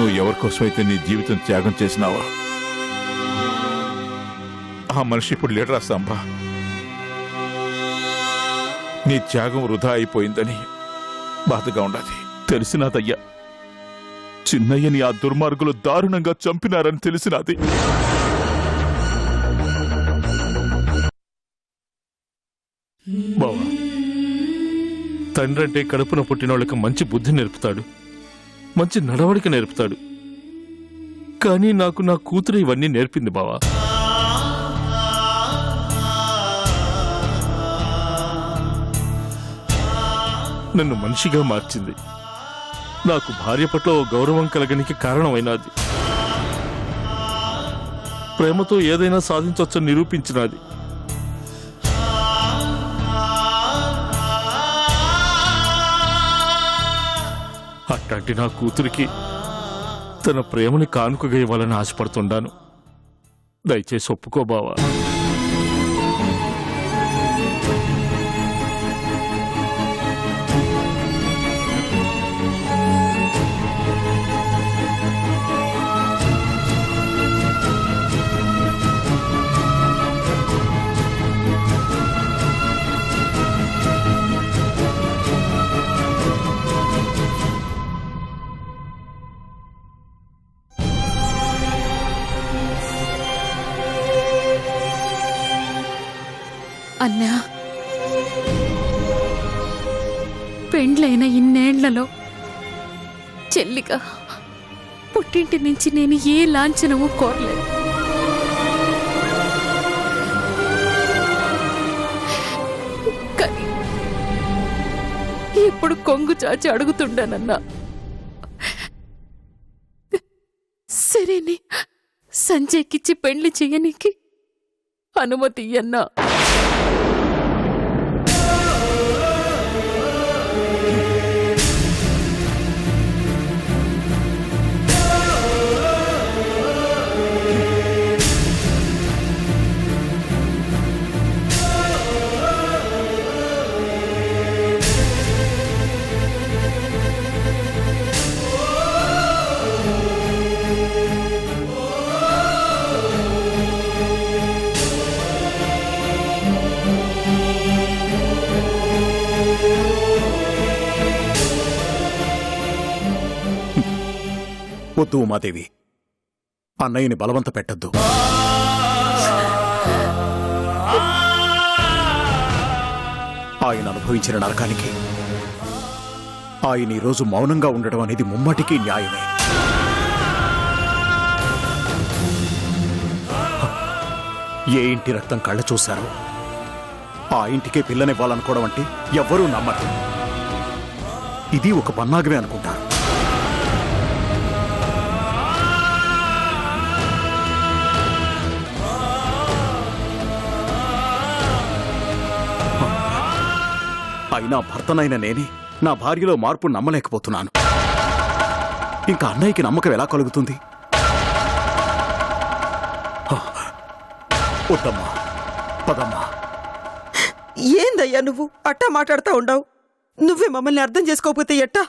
నువ్వు ఎవరికోసమైతే నీ జీవితం త్యాగం చేసినావో ఆ మనిషి ఇప్పుడు లేడరా సాంబా నీ త్యాగం వృధా అయిపోయిందని బాధగా ఉండాలి. తెలిసినాదయ్యా. చిన్నయ్యని ఆ దుర్మార్గులు దారుణంగా చంపినారని తెలిసినాది. బావా కడుపున పుట్టినోళ్ళకి మంచి బుద్ధి నేర్పుతాడు. మంచి నడవడిక నేర్పుతాడు. కానీ నాకు నా కూతురు ఇవన్నీ నేర్పింది బావా. నన్ను మనిషిగా మార్చింది. నాకు భార్య పట్ల ఓ గౌరవం కలగనికి కారణమైనది. ప్రేమతో ఏదైనా సాధించవచ్చని నిరూపించినది. అట్లాంటి నా కూతురికి తన ప్రేమని కానుకగా ఇవ్వాలని ఆశపడుతుండాను. దయచేసి ఒప్పుకో బావా. అన్నా. పెండ్లైన ఇన్నేళ్ళలో చెల్లిగా పుట్టింటి నుంచి నేను ఏ లాంఛనము కోరలేదు. కానీ ఇప్పుడు కొంగు చాచి అడుగుతుండానన్నా. సరేనే సంజయ్కిచ్చి పెళ్ళి చెయ్యనికి అనుమతి అన్నా వద్దు ఉమాదేవి. అన్నయ్యని బలవంత పెట్టద్దు. ఆయన అనుభవించిన నరకానికి ఆయన ఈరోజు మౌనంగా ఉండడం అనేది ముమ్మటికి న్యాయమే. ఏ ఇంటి రక్తం కళ్ళ చూశారో ఆ ఇంటికే పిల్లనివ్వాలనుకోవడం అంటే ఎవ్వరూ నమ్మరు. ఇది ఒక పన్నాగమే అనుకుంటారు. నా భర్తనైన నేనే నా భార్యలో మార్పు నమ్మలేకపోతున్నాను. ఇంకా అన్నయ్యకి నమ్మకం ఎలా కలుగుతుంది? వద్దమ్మా పదమ్మా. ఏందయ్యా నువ్వు? అట్టా మాట్లాడుతూ ఉండవు. నువ్వే మమ్మల్ని అర్థం చేసుకోకపోతే ఎట్టా?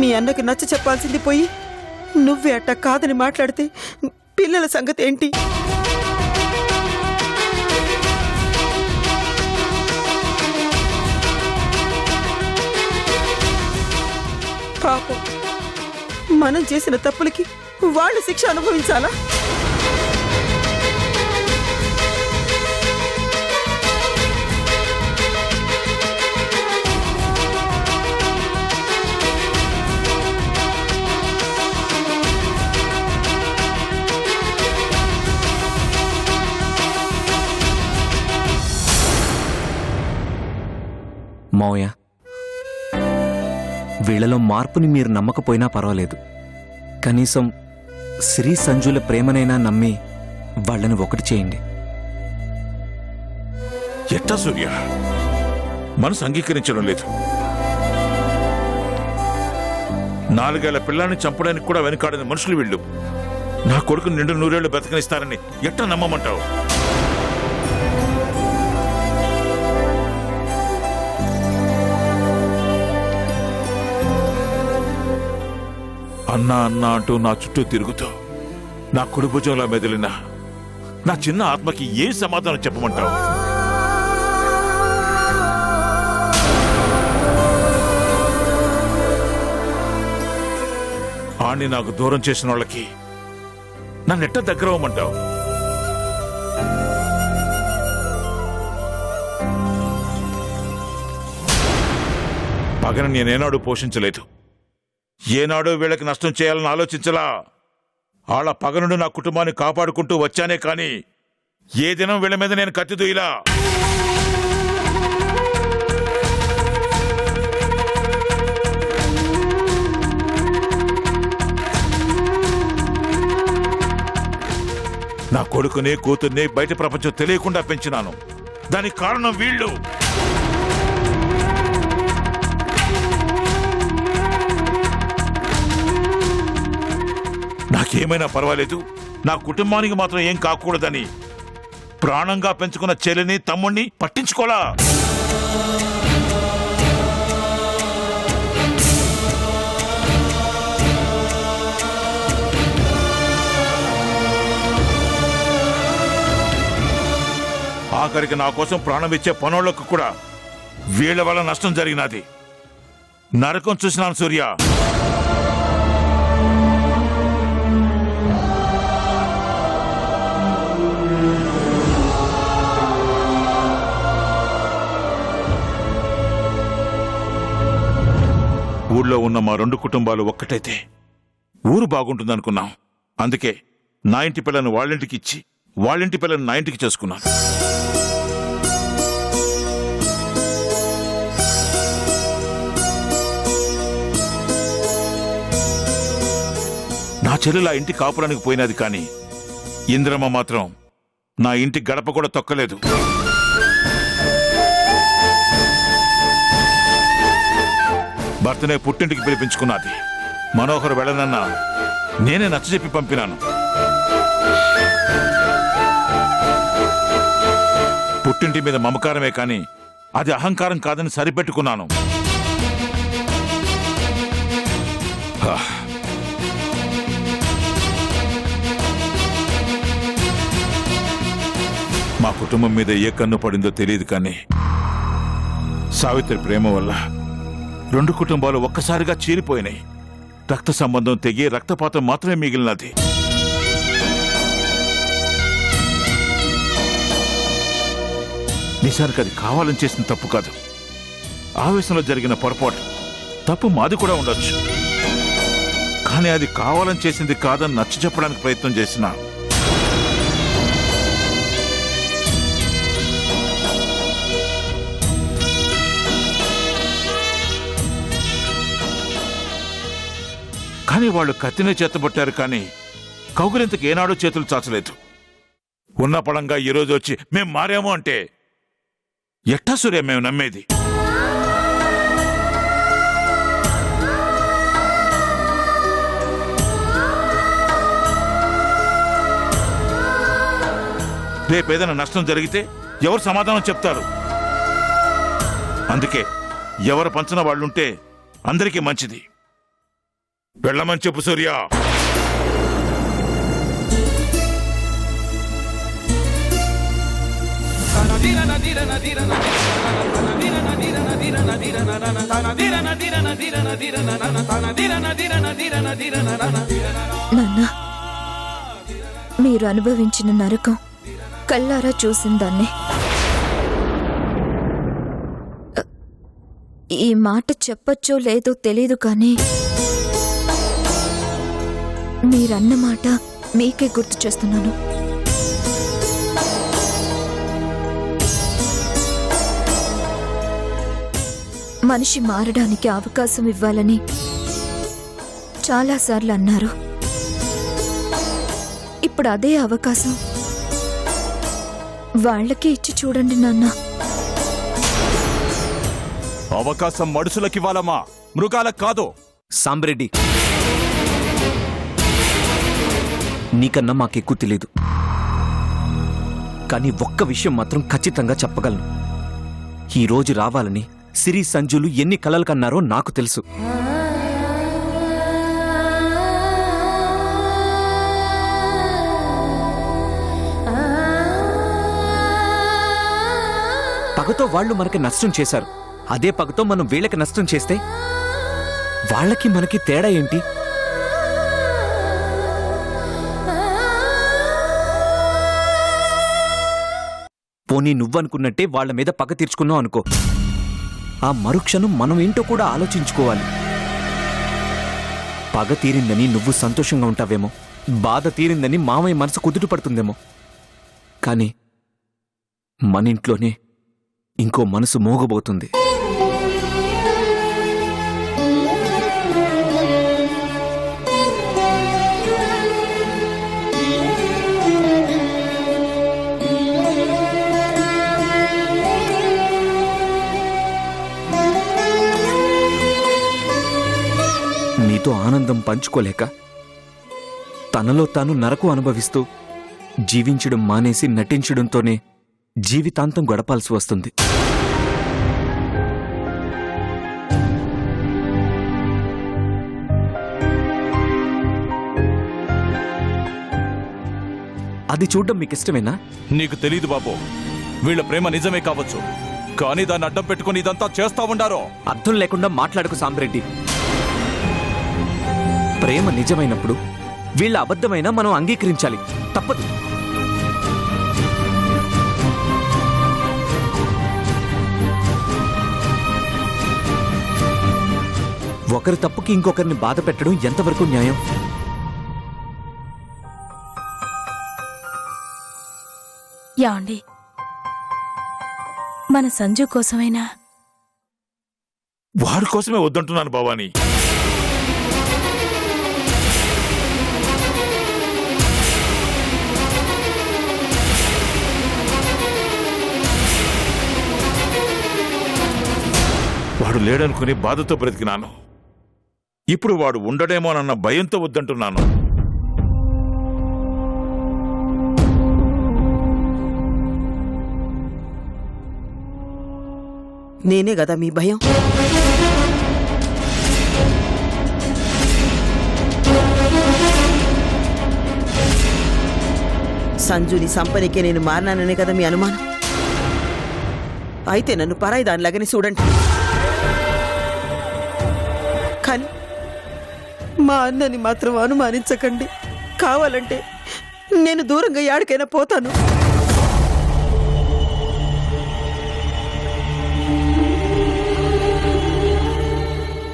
మీ అన్నకు నచ్చ చెప్పాల్సింది పోయి నువ్వే అట్టా కాదని మాట్లాడితే పిల్లల సంగతి ఏంటి పాపం. మనం చేసిన తప్పులకి వాళ్ళు శిక్ష అనుభవించాలా? వీళ్ళలో మార్పుని మీరు నమ్మకపోయినా పర్వాలేదు. కనీసం శ్రీ సంజుల ప్రేమనైనా నమ్మి వాళ్ళని ఒకటి చేయండి. ఎట్టా సూర్య? మనసు అంగీకరించడం లేదు. నాలుగేళ్ళ పిల్లాన్ని చంపడానికి కూడా వెనకాడని మనుషులు వీళ్ళు. నా కొడుకు నిండు నూరేళ్ళు బ్రతకనిస్తారని ఎట్టా నమ్మమంటావు? అన్నా అన్నా అంటూ నా చుట్టూ తిరుగుతూ నా కుడిభుజంలా మెదిలిన నా చిన్న ఆత్మకి ఏం సమాధానం చెప్పమంటావు? ఆణ్ణి నాకు దూరం చేసిన వాళ్ళకి నన్ను ఎట్ట దగ్గర అవ్వమంటావు? పగను నేనేనాడు పోషించలేదు. ఏనాడు వీళ్ళకి నష్టం చేయాలని ఆలోచించలా. వాళ్ళ పగ నుండి నా కుటుంబాన్ని కాపాడుకుంటూ వచ్చానే కాని ఏ దినం వీళ్ళ మీద నేను కత్తి దూయిలా? నా కొడుకుని కూతుర్ని బయట ప్రపంచం తెలియకుండా పెంచినాను. దానికి కారణం వీళ్ళు. నాకేమైనా పర్వాలేదు. నా కుటుంబానికి మాత్రం ఏం కాకూడదని. ప్రాణంగా పెంచుకున్న చెల్లిని తమ్ముణ్ణి పట్టించుకోలా. ఆఖరికి నా కోసం ప్రాణం ఇచ్చే పనులకు కూడా వీళ్ళ వల్ల నష్టం జరిగినది. నరకం చూసినాను సూర్య. ఊళ్ళో ఉన్న మా రెండు కుటుంబాలు ఒక్కటైతే. ఊరు బాగుంటుందనుకున్నాం. అందుకే నా ఇంటి పిల్లను వాళ్ళింటికి ఇచ్చి వాళ్ళింటి పిల్లను నా ఇంటికి చేసుకున్నాను. నా చెల్లెలు ఆ ఇంటి కాపురానికి పోయినది కానీ ఇంద్రమ్మ మాత్రం నా ఇంటి గడప కూడా తొక్కలేదు. భర్తనే పుట్టింటికి పిలిపించుకున్నది. మనోహర్ వెళ్ళనన్నా నేనే నచ్చజెప్పి పంపినాను. పుట్టింటి మీద మమకారమే కాని అది అహంకారం కాదని సరిపెట్టుకున్నాను. మా కుటుంబం మీద ఏ కన్ను పడిందో తెలియదు కానీ సావిత్రి ప్రేమ వల్ల రెండు కుటుంబాలు ఒక్కసారిగా చీలిపోయినాయి. రక్త సంబంధం తెగి రక్తపాతం మాత్రమే మిగిలినది. నిజానికి అది కావాలని చేసిన తప్పు కాదు. ఆవేశంలో జరిగిన పొరపాటు. తప్పు మాది కూడా ఉండొచ్చు. కానీ అది కావాలని చేసింది కాదని నచ్చ చెప్పడానికి ప్రయత్నం చేసినా కానీ వాళ్ళు కత్తినే చేతబట్టారు కానీ కౌగులింతకు ఏనాడో చేతులు చాచలేదు. ఉన్న పడంగా ఈరోజు వచ్చి మేం మారాము అంటే ఎట్టా సూర్య మేము నమ్మేది? రేపేదైనా నష్టం జరిగితే ఎవరు సమాధానం చెప్తారు? అందుకే ఎవరు పంచిన వాళ్ళుంటే అందరికీ మంచిది. వెళ్ళమని చెప్పు సూర్య. నాన్న మీరు అనుభవించిన నరకం కల్లారా చూసిందాన్ని ఈ మాట చెప్పచ్చో లేదో తెలీదు కానీ మీరన్న మాట మీకే గుర్తు చేస్తున్నాను. మనిషి మారడానికి అవకాశం ఇవ్వాలని చాలాసార్లు అన్నారు. ఇప్పుడు అదే అవకాశం. వాళ్ళకే ఇచ్చి చూడండి నాన్న. అవకాశం మనుషులకివ్వాలమ్మా మృగాలకు కాదు. సాంబరెడ్డి. నీకన్నా మాకెక్కు తెలీదు. కానీ ఒక్క విషయం మాత్రం ఖచ్చితంగా చెప్పగలను. ఈ రోజు రావాలని సిరి సంజులు ఎన్ని కలలు కన్నారో నాకు తెలుసు. పగతో వాళ్ళు మనకి నష్టం చేశారు. అదే పగతో మనం వీళ్ళకి నష్టం చేస్తే వాళ్ళకి మనకి తేడా ఏంటి? పోనీ నువ్వనుకున్నట్టే వాళ్ళ మీద పగ తీర్చుకున్నావు అనుకో. ఆ మరుక్షణం మనం ఏంటో కూడా ఆలోచించుకోవాలి. పగ తీరిందని నువ్వు సంతోషంగా ఉంటావేమో. బాధ తీరిందని మామయ్య మనసు కుదుట పడుతుందేమో. కానీ మన ఇంట్లోనే ఇంకో మనసు మోగబోతుంది. నీతో ఆనందం పంచుకోలేక తనలో తాను నరకు అనుభవిస్తూ జీవించడం మానేసి నటించడంతోనే జీవితాంతం గడపాల్సి వస్తుంది. అది చూడడం మీకు ఇష్టమేనా నీకు తెలీదు బాబు. వీళ్ళ ప్రేమ నిజమే కావచ్చు. కానీ దాన్ని అడ్డం పెట్టుకుని ఇదంతా చేస్తా ఉండారో? అర్థం లేకుండా మాట్లాడకు సాంబ్రెడ్డి. ప్రేమ నిజమైనప్పుడు వీళ్ళ అబద్ధమైనా మనం అంగీకరించాలి. తప్పదు. ఒకరి తప్పుకి ఇంకొకరిని బాధ పెట్టడం ఎంతవరకు న్యాయం? యాండి మన సంజు కోసమైనా? వాడి కోసమే వద్దంటున్నాను భవానీ. వాడు లేడనుకుని బాధతో బ్రతికినాను. ఇప్పుడు వాడు ఉండడేమోనన్న భయంతో వద్దంటున్నాను. నేనే కదా మీ భయం? సంజుని సంపనికే నేను మారినాననే కదా మీ అనుమానం? అయితే నన్ను పరాయి దానిలాగానే చూడండి. మా అన్నని మాత్రం అనుమానించకండి. కావాలంటే నేను దూరంగా యాడికైనా పోతాను.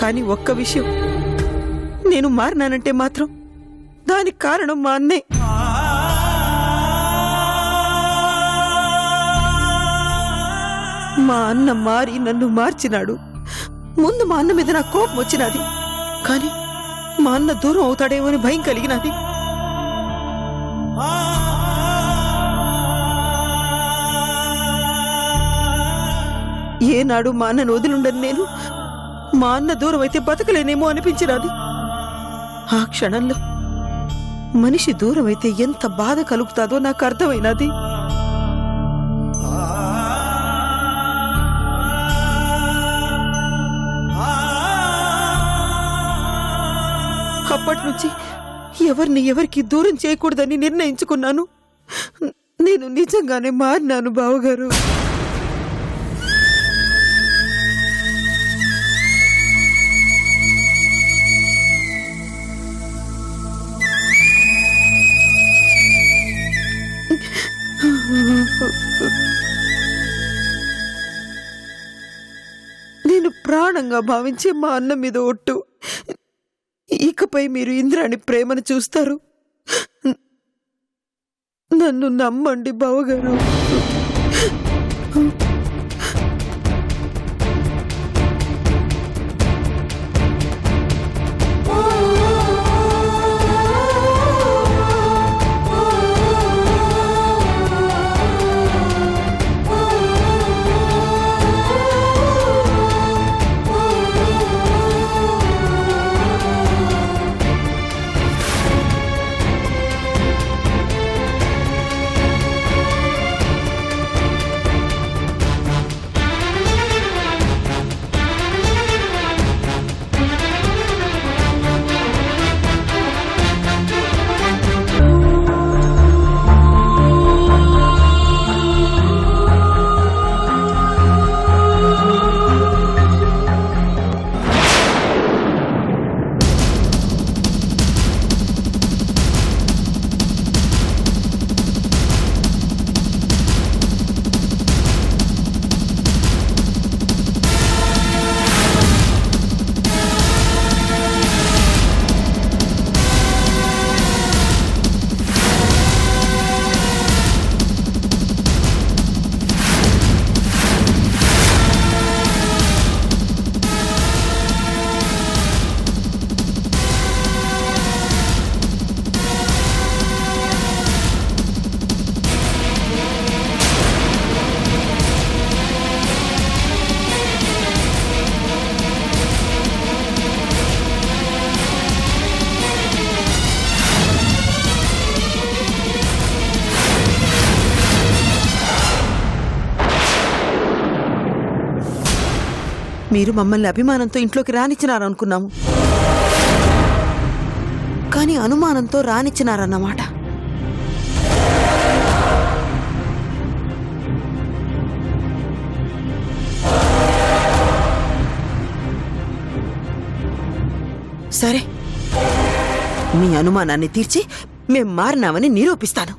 కానీ ఒక్క విషయం నేను మారినానంటే మాత్రం దానికి కారణం మా అన్నే. మా అన్న మారి నన్ను మార్చినాడు. ముందు మా అన్న మీద నాకు కోపం వచ్చినది. కానీ మా అన్న దూరం అవుతాడేమో అని భయం కలిగినది. ఏనాడు మా అన్నను వదిలుండను నేను. మా అన్న దూరం అయితే బతకలేనేమో అనిపించినది. ఆ క్షణంలో మనిషి దూరం అయితే ఎంత బాధ కలుగుతాదో నాకు అర్థమైనది. అప్పటి నుంచి ఎవరిని ఎవరికి దూరం చేయకూడదని నిర్ణయించుకున్నాను. నేను నిజంగానే మారినాను బావగారు. నేను ప్రాణంగా భావించే మా అన్న మీద ఒట్టు. ఇకపై మీరు ఇంద్రాణి ప్రేమను చూస్తారు. నన్ను నమ్మండి బావగారు. మీరు మమ్మల్ని అభిమానంతో ఇంట్లోకి రానిచ్చినారనుకున్నాము. కానీ అనుమానంతో రానిచ్చినారన్నమాట. సరే. మీ అనుమానాన్ని తీర్చి మేం మారినామని నిరూపిస్తాను.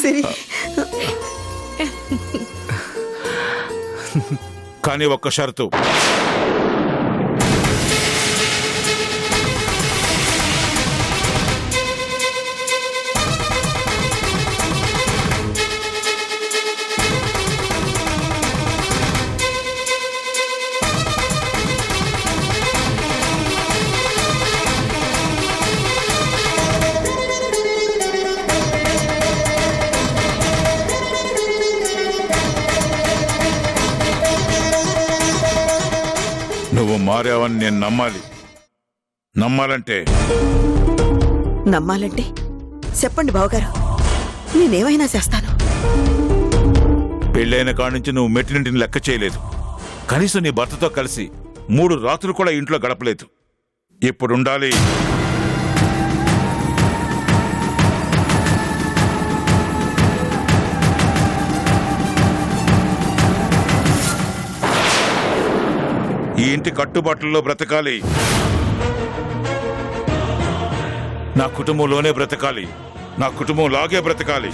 సిరి కానీ ఒక్క షరతు. మారావని నేను నమ్మాలి. నమ్మాలంటే? నమ్మాలంటే? చెప్పండి బావగారు. నేనేమైనా చేస్తాను? పెళ్ళైన కాడి నుంచి నువ్వు మెట్టినింటిని లెక్క చేయలేదు. కనీసం నీ భర్తతో కలిసి మూడు రాత్రులు కూడా ఇంట్లో గడపలేదు. ఇప్పుడుండాలి ఈ ఇంటి కట్టుబాట్లలో బ్రతకాలి. నా కుటుంబంలోనే బ్రతకాలి. నా కుటుంబం లాగే బ్రతకాలి.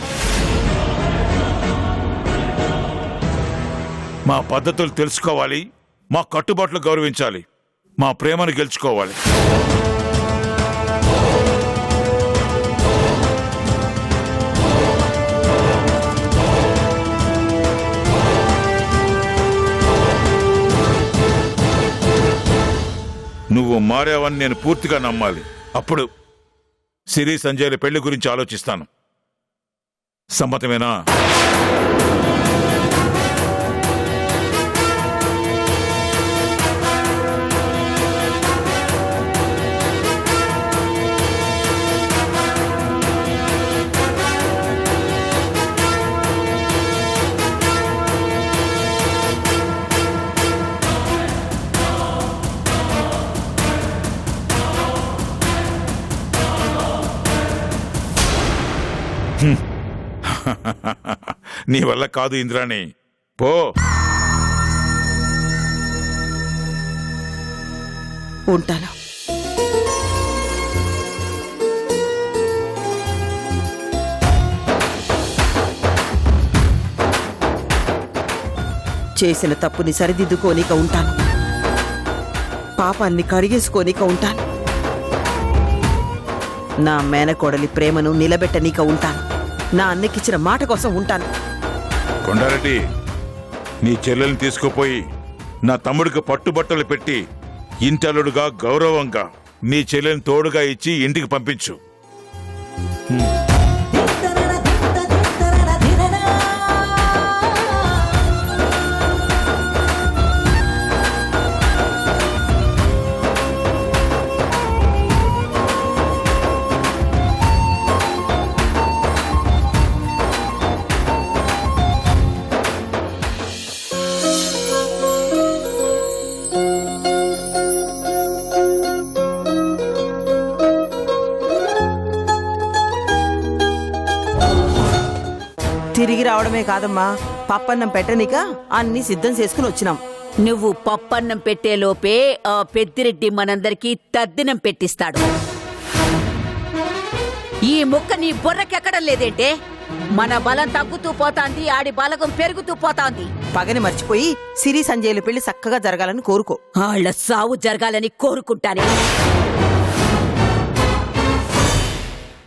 మా పద్ధతులు తెలుసుకోవాలి. మా కట్టుబాట్లు గౌరవించాలి. మా ప్రేమను గెలుచుకోవాలి. నువ్వు మారావని నేను పూర్తిగా నమ్మాలి. అప్పుడు సిరి సంజయ్ల పెళ్ళి గురించి ఆలోచిస్తాను. సమ్మతమేనా? నీ వల్ల కాదు ఇంద్రాణి. పో. ఉంటాను. చేసిన తప్పుని సరిదిద్దుకోనిక ఉంటాను. పాపాన్ని కడిగేసుకోనిక ఉంటాను. నా మేనకోడలి ప్రేమను నిలబెట్టనీక ఉంటాను. నా అన్నకిచ్చిన మాట కోసం ఉంటాను. కొండారెడ్డి నీ చెల్లెల్ని తీసుకుపోయి నా తమ్ముడికి పట్టుబట్టలు పెట్టి ఇంటలుడుగా గౌరవంగా నీ చెల్లెని తోడుగా ఇచ్చి ఇంటికి పంపించు. రావడమే కాదమ్మా. పప్పన్నం పెట్టనిక అన్ని సిద్ధం చేసుకుని వచ్చినాం. నువ్వు పప్పన్నం పెట్టేలోపే ఆ పెద్దిరెడ్డి మనందరికీ తద్దినం పెట్టిస్తాడు. ఈ ముక్క నీ బుర్రకెక్కడం లేదేంటే? మన బలం తగ్గుతూ పోతాంది ఆడి బలగం పెరుగుతూ పోతాంది. పగని మర్చిపోయి సిరి సంజయ్ల పెళ్ళి చక్కగా జరగాలని కోరుకో. వాళ్ళ సావు జరగాలని కోరుకుంటానే.